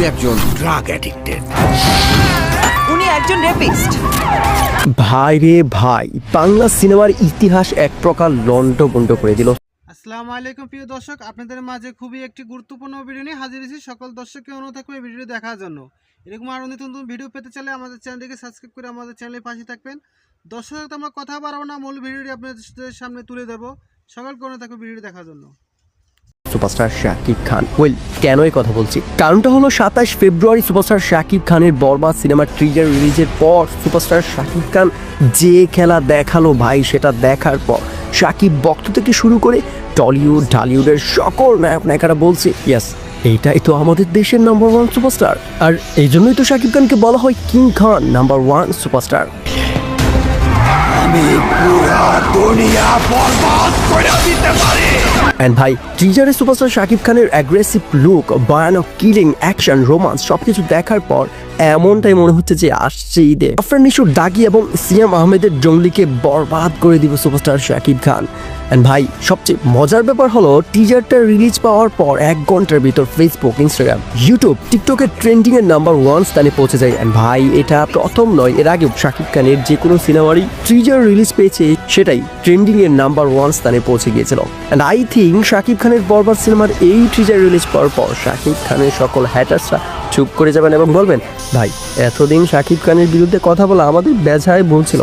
পুরোপুরি একজন drug addicted উনি একজন রেপিস্ট ভাই রে ভাই বাংলা সিনেমার ইতিহাস এক প্রকার লন্ডভন্ড করে দিল। আসসালামু আলাইকুম প্রিয় দর্শক আপনাদের মাঝে খুবই একটি গুরুত্বপূর্ণ ভিডিও নিয়ে হাজির হয়েছি। সকল দর্শককে অনুরোধ থাকবে এই ভিডিও দেখার জন্য। এরকম আরও নতুন নতুন ভিডিও পেতে চাইলে আমাদের চ্যানেলটিকে সাবস্ক্রাইব করে আমাদের চ্যানেলে পাশে থাকবেন। দর্শক তো আমরা কথা বাড়াবো না মূল ভিডিওটি আপনাদের সামনে তুলে দেবো সকলকে অনুরোধ থাকবে ভিডিও দেখার জন্য। সুপারস্টার শাকিব খান। ওয়েল কেন এই কথা বলছি? কারণটা হলো সাতাশ ফেব্রুয়ারি সুপারস্টার শাকিব খানের বরবাদ সিনেমার ট্রিজার রিলিজের পর সুপারস্টার শাকিব খান যে খেলা দেখাল ভাই, সেটা দেখার পর। শাকিব ভক্ত থেকে শুরু করে টলিউড, ঢালিউডের সকল নায়ক নায়িকারা বলছে ইয়াস এইটাই তো আমাদের দেশের নাম্বার ওয়ান সুপারস্টার। আর এই জন্যই তো শাকিব খানকে বলা হয় king Khan number one superstar. আমি পুরা দুনিয়া বরবাদ করে অ্যান্ড ভাই টিজারে সুপারস্টার শাকিব খানের অ্যাগ্রেসিভ লুক ভয়ানক কিলিং অ্যাকশন রোমান্স সব কিছু দেখার পর এমনটাই মনে হচ্ছে যে আসছে ঈদে। আফরান নিশুর দাগি এবং সিয়াম আহমেদের জঙ্গলিকে বরবাদ করে দিব সুপারস্টার শাকিব খান। অ্যান্ড ভাই, সবচেয়ে মজার ব্যাপার হলো টিজারটা রিলিজ পাওয়ার পর এক ঘণ্টার ভিতর ফেসবুক ইনস্টাগ্রাম ইউটিউব টিকটকের ট্রেন্ডিং এর নাম্বার ওয়ান স্থানে পৌঁছে যায়। অ্যান্ড ভাই, এটা প্রথম নয়, এর আগে শাকিব খানের যে কোনো সিনেমারই টিজার রিলিজ পেয়েছে, সেটাই ট্রেন্ডিং এর নাম্বার ওয়ান স্থানে পৌঁছে গিয়েছিল। অ্যান্ড আই থিঙ্ক শাকিব খানের বরবাদ সিনেমার এই টিজার রিলিজ পাওয়ার পর শাকিব খানের সকল হ্যাটার্সরা চুপ করে যাবেন এবং বলবেন, ভাই, এতদিন শাকিব খানের বিরুদ্ধে কথা বলা আমাদের বেজায় বলছিল